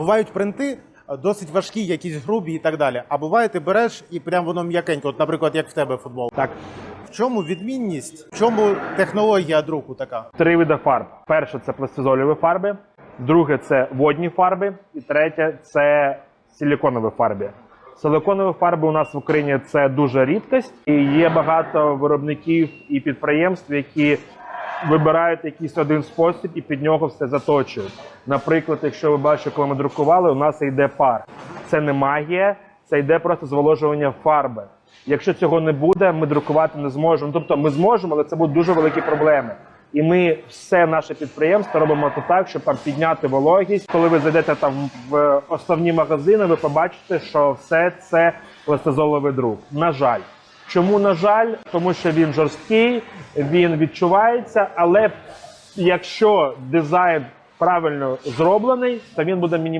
бувають принти е, досить важкі, якісь грубі і так далі. А буває, ти береш і прям воно м'якенько, от, наприклад, як в тебе футбол. Так, В чому відмінність? В чому технологія друку така? три види фарб. Перше це пластизоліві фарби, друге це водні фарби, і третє це силіконові фарби. Силиконові фарби у нас в Україні це дуже рідкість, і є багато виробників і підприємств, які вибирають якийсь один спосіб і під нього все заточують. Наприклад, якщо ви бачите, коли ми друкували, у нас йде пар. Це не магія, це йде просто зволожування фарби. Якщо цього не буде, ми друкувати не зможемо. Тобто ми зможемо, але це будуть дуже великі проблеми. І ми все наше підприємство робимо то так, щоб там підняти вологість. Коли ви зайдете там в основні магазини, ви побачите, що все це пластизоловий друк. На жаль. Чому на жаль? Тому що він жорсткий, він відчувається, але якщо дизайн правильно зроблений, то він буде мінімальний.